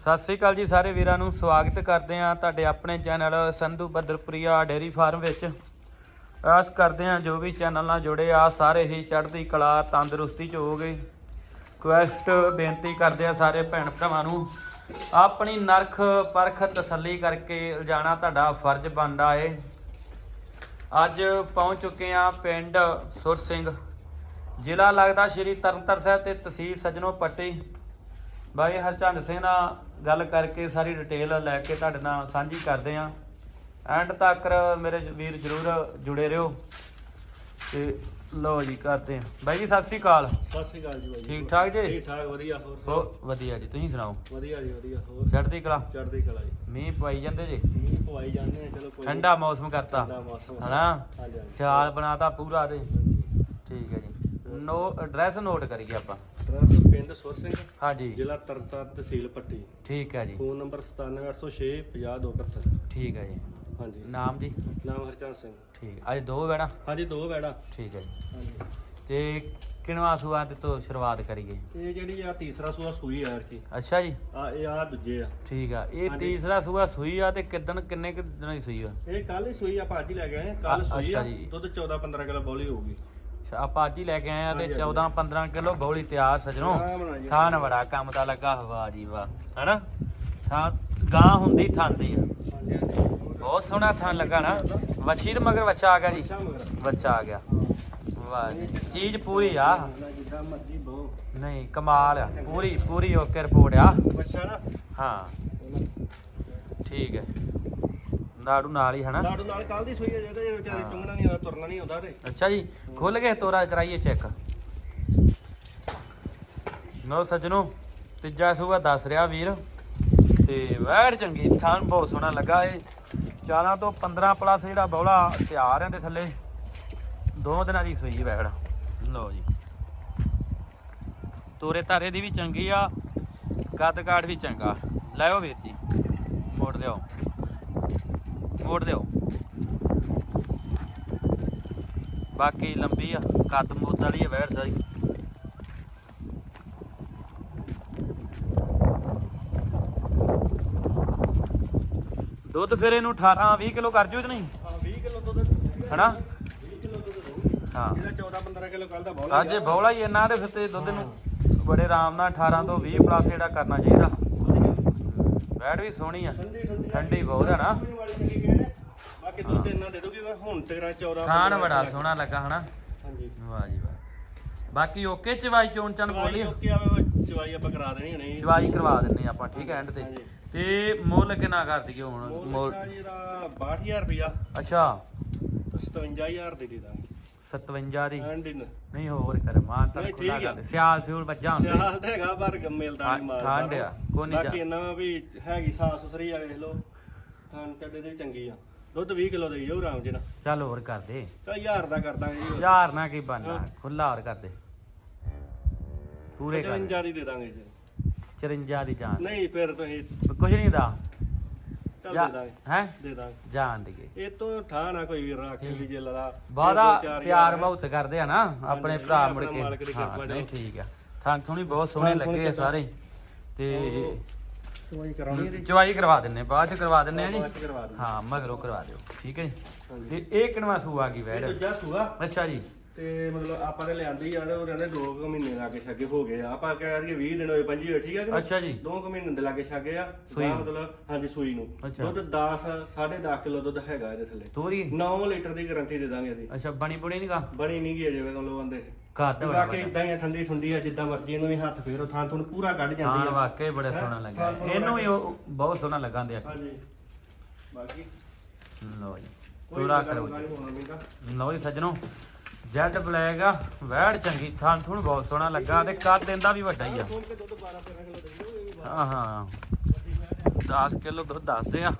ਸਤਿ ਸ੍ਰੀ ਅਕਾਲ ਜੀ ਸਾਰੇ ਵੀਰਾਂ ਨੂੰ, ਸਵਾਗਤ ਕਰਦੇ ਹਾਂ ਤੁਹਾਡੇ ਆਪਣੇ channel Sandhu Badarpuria dairy farm ਵਿੱਚ। ਆਸ ਕਰਦੇ ਹਾਂ ਜੋ ਵੀ ਚੈਨਲ ਨਾਲ ਜੁੜੇ ਆ, ਸਾਰੇ ਹੀ ਚੜ੍ਹਦੀ ਕਲਾ, ਤੰਦਰੁਸਤੀ ਚ ਹੋਗੇ ਕੁਐਸਟ ਬੇਨਤੀ ਕਰਦੇ ਆ ਸਾਰੇ ਭੈਣ ਭਰਾਵਾਂ ਨੂੰ, ਆਪਣੀ ਨਰਖ ਪਰਖ ਤਸੱਲੀ ਕਰਕੇ ਜਾਣਾ ਤੁਹਾਡਾ ਫਰਜ਼ ਬਣਦਾ ਏ। ਅੱਜ ਪਹੁੰਚ ਚੁੱਕੇ ਆ ਪਿੰਡ ਸੁਰ ਸਿੰਘ, ਜ਼ਿਲ੍ਹਾ ਲੱਗਦਾ ਸ਼੍ਰੀ ਤਰਨਤਾਰਨ ਸਾਹਿਬ ਤੇ ਤਹਿਸੀਲ ਸਜਣੋ ਪੱਟੀ। ਬਾਈ ਹਰਚੰਦ ਸਿੰਘ ਨਾਲ ਗੱਲ ਕਰਕੇ ਸਾਰੀ ਡਿਟੇਲ ਲੈ ਕੇ ਤੁਹਾਡੇ ਨਾਲ ਸਾਂਝੀ ਕਰਦੇ ਆਂ ਐਂਡ ਤੱਕ ਮੇਰੇ ਵੀਰ ਜਰੂਰ ਜੁੜੇ ਰਹੋ। ਤੇ ਲਓ ਜੀ ਕਰਦੇ ਆਂ ਬਾਈ ਜੀ ਸਤਿ ਸ੍ਰੀ ਅਕਾਲ। ਸਤਿ ਸ਼੍ਰੀ ਅਕਾਲ ਜੀ ਬਾਈ ਠੀਕ ਠਾਕ ਜੀ? ਠੀਕ ਠਾਕ ਵਧੀਆ ਹੋਰ ਹੋ ਵਧੀਆ ਜੀ ਤੁਸੀਂ ਸੁਣਾਓ? ਵਧੀਆ ਜੀ ਵਧੀਆ ਹੋਰ? ਚੜ੍ਹਦੀ ਕਲਾ? ਚੜ੍ਹਦੀ ਕਲਾ ਜੀ। ਮੀਂਹ ਪਵਾਈ ਜਾਂਦੇ ਜੀ? ਮੀਂਹ ਪਵਾਈ ਜਾਂਦੇ ਆ ਚਲੋ ਕੋਈ ਠੰਡਾ ਮੌਸਮ ਕਰਤਾ। ਠੰਡਾ ਮੌਸਮ। ਹਨਾ। ਸਿਆਲ ਬਣਾਤਾ ਪੂਰਾ ਤੇ। ਠੀਕ ਹੈ ਜੀ। ਨੋ ਐਡਰੈਸ ਨੋਟ ਕਰੀਏ ਆਪਾਂ। ਟਰੱਕ ਪਿੰਡ ਸੁਰ ਸਿੰਘ ਹਾਂਜੀ। ਜ਼ਿਲ੍ਹਾ ਤਰਨਤਾਰਨ ਤਹਿਸੀਲ ਪੱਟੀ। ਠੀਕ ਹੈ ਜੀ। ਫੋਨ ਨੰਬਰ 97806 50271 ਠੀਕ ਹੈ ਜੀ। ਹਾਂਜੀ। ਨਾਮ ਜੀ? ਨਾਮ ਹਰਚੰਦ ਸਿੰਘ। ਠੀਕ। ਅੱਜ ਦੋ ਬੈਣਾ ਹਾਂਜੀ ਦੋ ਵੈੜਾ। ਠੀਕ ਹੈ ਜੀ। ਹਾਂਜੀ। ਤੇ ਕਿਨਵਾ ਸੂਆ ਤੇ ਤੋਂ ਸ਼ੁਰੂਆਤ ਕਰੀਏ? ਇਹ ਜਿਹੜੀ ਆ ਤੀਸਰਾ ਸੂਆ ਸੂਈ ਆ ਕੀ। ਅੱਛਾ ਜੀ। ਆ ਇਹ ਆ ਦੂਜੇ ਆ। ਠੀਕ ਆ। ਇਹ। ਤੀਸਰਾ ਸੂਆ ਸੂਈ ਆ ਤੇ ਕਿਦਨ ਕਿੰਨੇ ਕਿ ਦਿਨਾਂ ਦੀ ਸੂਈ ਆ? ਇਹ ਕੱਲ ਹੀ ਸੂਈ ਅੱਜ ਹੀ ਲੈ ਆਏ ਕੱਲ ਸੂਈ ਆ। ਦੁੱਧ 14 15 ਕਿਲੋ ਬੋਲੀ ਹੋਊਗੀ। ਅੱਛਾ, ਆਪਾਂ ਅੱਜ ਹੀ ਲੈ ਕੇ ਆਏ ਆ ਤੇ ਹਾਂਜੀ, 14 15 ਕਿਲੋ ਬੌਲੀ ਤਿਆਰ ਸਜਣੋ। ਥਾਨ ਬੜਾ ਕੰਮ ਦਾ ਲੱਗਾ ਵਾਹ ਜੀ ਵਾਹ ਹਨਾ? ਥਾਂ ਗਾਂ ਹੁੰਦੀ ਥਾਂਦੀ ਆ। ਹਾਂਜੀ ਹਾਂਜੀ। ਬਹੁਤ ਸੋਹਣਾ ਥਾਨ ਲੱਗਾ ਨਾ। ਵੱਛੀ ਤੇ ਮਗਰ ਬੱਚਾ ਆ ਗਿਆ ਜੀ। ਬੱਚਾ ਆ ਗਿਆ। ਵਾਹ ਜੀ ਚੀਜ਼ ਪੂਰੀ ਆ। ਨਹੀਂ ਕਮਾਲ ਆ। ਪੂਰੀ ਪੂਰੀ ਓਕੇ ਰਿਪੋਰਟ ਆ। ਬੱਚਾ ਨਾ। ਹਾਂ। ਠੀਕ ਹੈ। ਨਾੜੂ ਨਾਲ ਹੀ ਹਨਾ? ਲਾੜੂ ਨਾਲ ਕੱਲ ਦੀ ਸੂਈ ਹੈ ਜਿਹਦੇ ਵਿਚਾਰੇ। ਚੁੰਗਣਾ ਨਹੀਂ ਆਉਂਦਾ ਤੁਰਨਾ ਨਹੀਂ ਆਉਂਦਾ ਰੇ ਅੱਛਾ ਜੀ ਖੁੱਲ ਕੇ ਤੋਰਾ ਕਰਾਈਏ ਚੈੱਕ। ਨੋ ਸੱਜਣੋ ਤੀਜਾ ਸੂਆ ਦੱਸ ਰਿਹਾ ਵੀਰ। ਤੇ ਵੈੜ ਚੰਗੀ ਥਾਨ ਬਹੁਤ ਸੋਹਣਾ ਲੱਗਾ ਏ। 14 ਤੋਂ 15 ਪਲੱਸ ਜਿਹੜਾ ਬੌਲਾ ਤਿਆਰ ਦੇ ਥੱਲੇ। ਦੋ ਦਿਨਾਂ ਦੀ ਸੂਈ ਵੈੜ। ਲਓ ਜੀ। ਤੋਰੇ ਤਾਰੇ ਦੀ ਵੀ ਚੰਗੀ ਆ ਕੱਦ ਕਾਠ ਵੀ ਚੰਗਾ। ਲੈਓ ਵੀਰ ਜੀ ਮੋੜ ਦਿਓ ਮੋੜ ਦਿਓ। ਬਾਕੀ ਲੰਬੀ ਆ ਕੱਦ ਮੁੱਦ ਵਾਲੀ ਆ ਵੈੜ ਸਾਰੀ। ਦੁੱਧ ਫਿਰ ਇਹਨੂੰ 18 20 ਕਿਲੋ ਕਰ ਜੂ ਕਿ ਨਹੀਂ? ਹਾਂ 20 ਕਿਲੋ ਦੁੱਧ ਹਨਾ? 20 ਕਿਲੋ ਦੁੱਧ ਹਾਂ। ਜਿਹੜਾ 14 15 ਕਿਲੋ ਕੱਲ ਦਾ ਬੌਲਾ ਅੱਜ ਬੌਲਾ ਹੀ ਇੰਨਾ ਤੇ ਫਿਰ ਤੇ ਦੁੱਧ ਨੂੰ ਬੜੇ ਆਰਾਮ ਨਾਲ 18 ਤੋਂ 20 ਪਲੱਸ ਜਿਹੜਾ ਕਰਨਾ ਚਾਹੀਦਾ। ਵੈੜ ਵੀ ਸੋਹਣੀ ਆ। ਠੰਡੀ ਬਹੁਤ ਆ ਨਾ। ਬਾਕੀ ਦੁੱਧ ਇੰਨਾ ਦੇ ਦੋਗੇ ਹੁਣ 13 14 ਥਾਣ 15 ਬੜਾ ਸੋਹਣਾ ਲੱਗਾ ਹਨਾ? ਹਾਂਜੀ। ਵਾਹ ਜੀ ਵਾਹ। ਬਾਕੀ ਓਕੇ ਚਵਾਈ ਚੋਣ ਚਣ ਬੋਲੀ? ਓਕੇ ਆਵੇ ਚਵਾਈ ਆਪਾਂ ਕਰਾ ਦੇਣੀ ਹੁਣੇ। ਚਵਾਈ ਕਰਵਾ ਦਿੰਨੇ ਆਪਾਂ ਠੀਕ ਹੈ ਐਂਡ ਤੇ। ਹਾਂਜੀ। ਤੇ ਮੁੱਲ ਕਿੰਨਾ ਕਰ ਦਈਏ ਹੁਣ? ਮੋਲ ਮੁੱਲ ਜਿਹੜਾ 62000 ਰੁਪਿਆ ਅੱਛਾ। ਤੇ 57000 ਦੇ ਦੇ ਦਾਂਗੇ 57 ਦੀ? ਐਂਡ ਇਨ ਨਹੀਂ ਹੋਰ ਕਰ ਮਾਂ ਤਾਂ ਨਹੀਂ, ਖੁੱਲਾ। ਕਰ। ਸਿਆਲ ਸਿਉਲ ਬੱਜਾ ਹੁੰਦੇ। ਸਿਆਲ ਤਾਂ ਹੈਗਾ ਪਰ ਮਿਲਦਾ ਨਹੀਂ ਮਾਲ ਠੰਡ ਆ, ਕੋਈ ਨੀ ਜਾ- ਬਾਕੀ ਇਹਨਾਂ ਵੀ ਹੈਗੀ ਸਾਫ਼ ਸੁਥਰੀ ਆ ਵੇਖ ਲਓ। ਥਾਂ ਚੱਡੇ ਦੇ ਚੰਗੀ ਆ। ਦੁੱਧ 20 ਕਿਲੋ ਦੇਈ ਜਾਊ ਆਰਾਮ ਜੀ ਨਾਲ। ਚੱਲ ਹੋਰ ਕਰ ਦੇ। ਚਾ ਦਾ ਕਰ ਦਾਂਗੇ ਜੀ। ਯਾਰ ਨਾ ਕੀ ਬਣਨਾ ਖੁੱਲਾ ਹੋਰ ਕਰ ਦੇ। ਪੂਰੇ ਕਰ 55 ਦੀ ਦਾਂਗੇ ਜੀ। 54 ਦੀ ਜਾਨ। ਨਹੀਂ ਫਿਰ ਤੁਸੀਂ ਕੁਝ ਨਹੀਂ ਦਾ ਚੱਲ ਦੇ ਦਾਂਗੇ। ਹੈ? ਦੇ ਦਾਂਗੇ। ਜਾਨ ਦੀ ਇਹ ਤੋਂ ਠਾਹ ਨਾ ਕੋਈ ਵੀਰ ਰੱਖ ਵੀ ਜੇ ਲੜਾ ਬਾਦਾ ਪਿਆਰ ਬਹੁਤ ਕਰਦੇ ਆ ਨਾ ਆਪਣੇ ਭਰਾ ਮੁੜ ਕੇ। ਹਾਂ, ਨਹੀਂ। ਠੀਕ ਆ। ਥਾਂ ਥੋਣੀ ਬਹੁਤ ਸੋਹਣੇ ਲੱਗੇ। ਸਾਰੇ। ਤੇ ਚੋਈ ਕਰਾਉਣੀ ਇਹਦੀ। ਚਵਾਈ ਕਰਵਾ ਦਿੰਨੇ ਬਾਅਦ ਚ ਕਰਵਾ ਦਿੰਨੇ ਆ ਜੀ। ਬਾਅਦ ਚ ਕਰਵਾ ਦਿੰਦੇ। ਹਾਂ ਮਗਰੋਂ ਕਰਵਾ ਦਿਓ ਠੀਕ ਹੈ ਜੀ। ਤੇ ਇਹ ਕਿਨਵਾ ਸੂ ਆ ਗਈ ਵੈੜ? ਦੂਜਾ ਸੂਆ। ਅੱਛਾ ਜੀ। ਤੇ ਮਤਲਬ ਆਪਾਂ ਨੇ ਲਿਆਂਦੀ ਯਾਰ ਉਹ ਕਹਿੰਦੇ 2 ਮਹੀਨੇ ਲਾਗੇ ਛੱਗੇ ਹੋ ਗਏ ਆ। ਆਪਾਂ ਕਹਿ ਦਈਏ 20 ਦਿਨ ਹੋਏ 25 ਹੋਏ ਠੀਕ ਆ ਕਿ ਨਹੀਂ? ਅੱਛਾ ਜੀ। ਦੋ ਕੁ ਮਹੀਨੇ ਦੇ ਲਾਗੇ ਛੱਗੇ ਆ। ਸੂਈ ਨੂੰ। ਮਤਲਬ ਹਾਂਜੀ ਸੂਈ ਨੂੰ। ਅੱਛਾ। ਦੁੱਧ 10 10.5 ਕਿਲੋ ਦੁੱਧ ਹੈਗਾ ਇਹਦੇ ਥੱਲੇ। ਤੋਰੀ? 9 ਲੀਟਰ ਦੀ ਗਾਰੰਟੀ ਦੇ ਦਾਂਗੇ ਇਹਦੀ। ਅੱਛਾ ਬਣੀ ਬੁਣੀ ਨਹੀਂ ਗਾ? ਬਣੀ ਨਹੀਂ ਗਈ ਅਜੇ ਮਤਲਬ ਆਂਦੇ ਘੱਟ ਤੇ ਬੜਾ ਬਾਕੀ ਇਦਾਂ ਹੀ ਆ, ਠੰਡੀ ਠੰਡੀ ਆ ਜਿੱਦਾਂ ਮਰਜ਼ੀ ਇਹਨੂੰ ਵੀ ਹੱਥ ਫੇਰੋ ਥਾਂ ਤੁਹਾਨੂੰ ਪੂਰਾ ਕੱਢ ਜਾਂਦੀ ਹਾਂ ਆ ਵਾਕਈ ਬੜਾ ਸੋਹਣਾ? ਲੱਗਾ ਇਹਨੂੰ ਵੀ ਉਹ ਬਹੁਤ ਸੋਹਣਾ ਲੱਗਾ ਦੇ ਹਾਂਜੀ। ਬਾਕੀ? ਲਓ ਜੀ। ਕੋਈ ਕਰੋ ਜੀ ਹੋਣਾ ਲਓ ਜੀ ਸੱਜਣੋ। ਜੈਟ ਬਲੈਕ ਆ, ਵੈੜ ਚੰਗੀ ਥਾਂ ਥੁਣ ਬਹੁਤ ਸੋਹਣਾ ਲੱਗਾ, ਤੇ ਕੱਦ ਦਿੰਦਾ ਵੀ ਵੱਡਾ ਹੀ ਆ। ਹਾਂ ਹਾਂ। 10 ਕਿਲੋ ਦੁੱਧ ਦੱਸਦੇ ਆ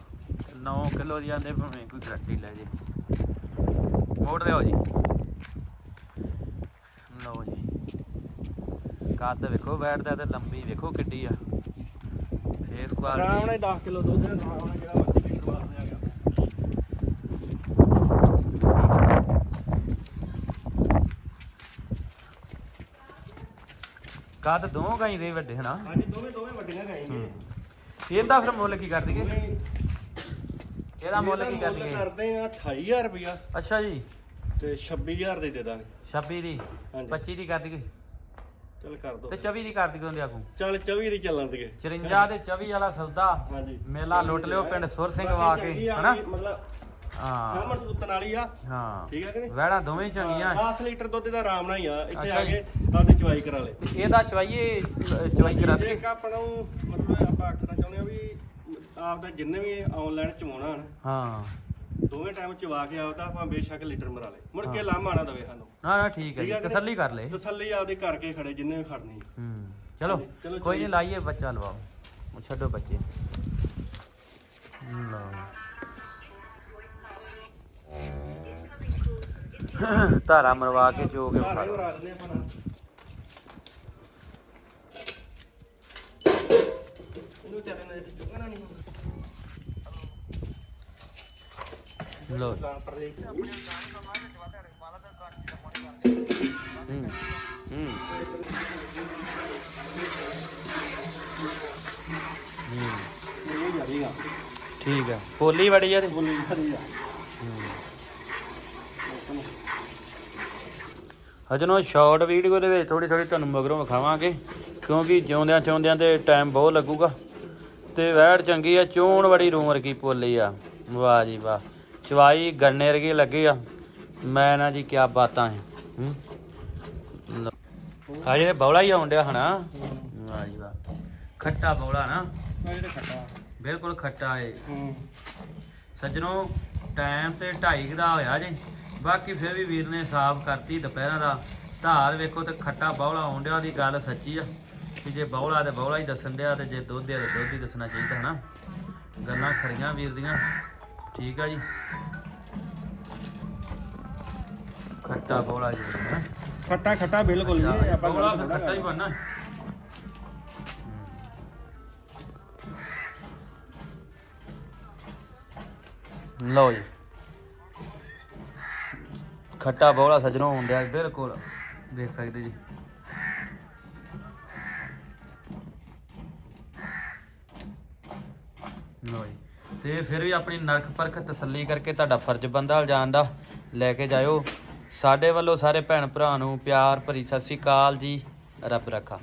9 ਕਿਲੋ ਦੀ ਆਂਦੇ ਭਾਵੇਂ ਕੋਈ ਗਰੰਟੀ ਲੈ ਜੇ। ਮੋੜ ਦਿਓ ਜੀ। ਲਓ ਜੀ। ਕੱਦ ਵੇਖੋ, ਵੈੜ ਦਾ ਤੇ ਲੰਬੀ ਵੇਖੋ ਕਿੱਡੀ ਆ। ਫੇਸ ਆਰਾਮ ਨਾਲ 10 ਕਿਲੋ ਦੁੱਧ ਨਾਲ ਜਿਹੜਾ ਮਰਜ਼ੀ ਲੀਟਰ ਵਾਲਾ ਦਿਆਂਗਾ ਕੱਦ ਦੋ ਗਾਈ ਦੇ ਵੱਡੇ ਹਨਾ? ਹਾਂਜੀ ਦੋਵੇਂ ਦੋਵੇਂ ਵੱਡੀਆਂ ਗਾਈਆਂ ਨੇ। ਇਹਦਾ ਫਿਰ ਮੁੱਲ ਕੀ ਕਰ ਦਈਏ? ਇਹਦਾ ਮੁੱਲ ਕੀ ਕਰ ਦਈਏ? ਕਰਦੇ ਆ 28000 ਰੁਪਇਆ। ਅੱਛਾ ਜੀ। ਤੇ 26000 ਦੇ ਦੇ ਦਾਂਗੇ। 26 ਦੀ? ਹਾਂਜੀ। 25 ਦੀ ਕਰ ਦਈਏ? ਚੱਲ ਕਰ ਦੋ ਤੇ 24 ਦੀ ਕਰ ਦਈਏ ਉਹਦੇ ਆਗੂ? ਚੱਲ 24 ਦੀ ਚੱਲਣ ਦੇ 54 ਤੇ 24 ਵਾਲਾ ਸੌਦਾ। ਹਾਂਜੀ। ਮੇਲਾ ਲੁੱਟ ਲਿਓ ਪਿੰਡ ਸੁਰ ਸਿੰਘ ਵਾ ਕੇ ਹਨਾ? ਮਤਲਬ ਹਾਂ। ਸਾਹਮਣ ਸੁੱਤਣ ਵਾਲੀ ਆ। ਹਾਂ। ਠੀਕ ਹੈ ਕਿ ਨਹੀਂ? ਵਹਿਣਾ ਦੋਵੇਂ ਹੀ ਚੰਗੀਆਂ 10 ਲੀਟਰ ਦੁੱਧ ਦਾ ਆਰਾਮ ਨਾਲ ਹੀ ਆ। ਇੱਥੇ ਅੱਛਾ ਆ ਜੀ। ਕੇ ਆਪਦੀ ਚਵਾਈ ਕਰਾ ਲੈ। ਇਹਦਾ ਚਵਾਈਏ ਚਵਾਈ ਕਰਾ ਦਈਏ ਇੱਕ ਆਪਣਾ ਨੂੰ ਮਤਲਬ ਆਪਾਂ ਆਖਣਾ ਚਾਹੁੰਦੇ ਆ ਵੀ ਆਪਦਾ ਜਿੰਨੇ ਵੀ ਆਨਲਾਈਨ ਚਵਾਉਣਾ ਹਨ ਹਾਂ। ਦੋਵੇਂ ਟਾਈਮ ਚਵਾ ਕੇ ਆਪਦਾ ਆਪਾਂ ਬੇਸ਼ੱਕ ਲੀਟਰ ਮਰਾ ਲੇ। ਮੁੜ ਕੇ। ਲਾਮਾ ਨਾ ਦਵੇ ਸਾਨੂੰ। ਨਾ ਨਾ ਠੀਕ ਹੈ ਠੀਕ ਜੀ ਕਿ? ਤਸੱਲੀ ਕਰ ਲੈ। ਤਸੱਲੀ ਆਪਦੀ ਕਰਕੇ ਖੜੇ ਜਿੰਨੇ ਵੀ ਖੜਨੀ ਹੂੰ। ਚਲੋ ਹਾਂਜੀ, ਚਲੋ ਕੋਈ ਨਹੀਂ। ਲਾਈਏ ਬੱਚਾ ਲਵਾਓ। ਉਹ ਛੱਡੋ ਬੱਚੇ। ਲਓ। ਧਾਰਾ ਮਰਵਾ ਕੇ ਜੋ ਕੇ ਲੋ ਹੂੰ ਹੂੰ। ਜਾਰੀਗਾ ਠੀਕ ਹੈ ਪੋਲੀ ਬੜੀ ਤੇ ਬੋਲੀ ਖੜੀ ਆ ਹਜਨੋ ਸ਼ਾਰਟ ਵੀਡੀਓ ਦੇ ਵਿੱਚ ਥੋੜੀ ਥੋੜੀ ਤੁਹਾਨੂੰ ਮਗਰੋਂ ਵਿਖਾਵਾਂਗੇ ਕਿਉਂਕਿ ਜਿਉਂਦਿਆਂ ਚਾਉਂਦਿਆਂ ਤੇ ਟਾਈਮ ਬਹੁਤ ਲੱਗੂਗਾ। ਤੇ ਵੈੜ ਚੰਗੀ ਆ ਚੋਣ ਬੜੀ ਰੂਮ ਵਰਗੀ ਪੋਲੀ ਆ। ਵਾਹ ਜੀ ਵਾਹ ਚਵਾਈ ਗੰਨੇ ਵਰਗੀ ਲੱਗੀ ਆ। ਮੈਂ ਨਾ ਜੀ ਕਿਆ ਬਾਤਾਂ ਹੈ? ਹੂੰ ਹਾਜੇ ਤੇ ਬੌਲਾ ਹੀ ਆਉਣ ਡਿਆ ਹਨਾ? ਵਾਹ ਜੀ ਵਾਹ ਖੱਟਾ ਬੌਲਾ ਨਾ। ਖੱਟਾ। ਬਿਲਕੁਲ ਖੱਟਾ ਏ। ਹੂੰ। ਸੱਜਣੋ ਟਾਈਮ ਤੇ 2:30 ਦਾ ਹੋਇਆ ਜੇ। ਬਾਕੀ ਫਿਰ ਵੀ ਵੀਰ ਨੇ ਸਾਫ਼ ਕਰਤੀ ਦੁਪਹਿਰਾਂ ਦਾ। ਧਾਰ ਵੇਖੋ ਤੇ ਖੱਟਾ ਬੌਲਾ ਆਉਣ ਡਿਆ ਦੀ ਗੱਲ ਸੱਚੀ ਆ। ਕਿ ਜੇ ਬੌਲਾ ਤੇ ਬੌਲਾ ਹੀ ਦੱਸਣ ਡਿਆ ਤੇ ਜੇ ਦੁੱਧ ਆ ਤੇ ਦੁੱਧ ਹੀ ਦੱਸਣਾ ਚਾਹੀਦਾ ਹਨਾ। ਗੱਲਾਂ ਖਰੀਆਂ ਵੀਰ ਦੀਆਂ। ਠੀਕ ਆ ਜੀ। ਖੱਟਾ ਬੌਲਾ ਜੀ ਹਨਾ। ਖੱਟਾ ਖੱਟਾ ਬਿਲਕੁਲ ਨਹੀਂ ਆਪਾਂ ਬੌਲਾ ਫਿਰ ਖੱਟਾ ਹੀ ਬਣਨਾ। ਲਓ ਜੀ। ਖੱਟਾ ਬੌਲਾ ਸਜਣੋਂ ਹੁੰਦਿਆ ਬਿਲਕੁਲ। ਦੇਖ ਸਕਦੇ ਜੀ। ਲਓ ਜੀ। ਤੇ ਫਿਰ ਵੀ ਆਪਣੀ ਨਰਖ ਪਰਖ ਤਸੱਲੀ ਕਰਕੇ ਤੁਹਾਡਾ ਫਰਜ਼ ਬੰਦਾ ਜਾਣ ਦਾ। ਲੈ ਕੇ ਜਾਇਓ। ਸਾਡੇ ਵੱਲੋਂ ਸਾਰੇ ਭੈਣ ਭਰਾ ਨੂੰ ਪਿਆਰ ਭਰੀ ਸਤਿ ਸ੍ਰੀ ਅਕਾਲ ਜੀ। ਰੱਬ ਰੱਖਾ।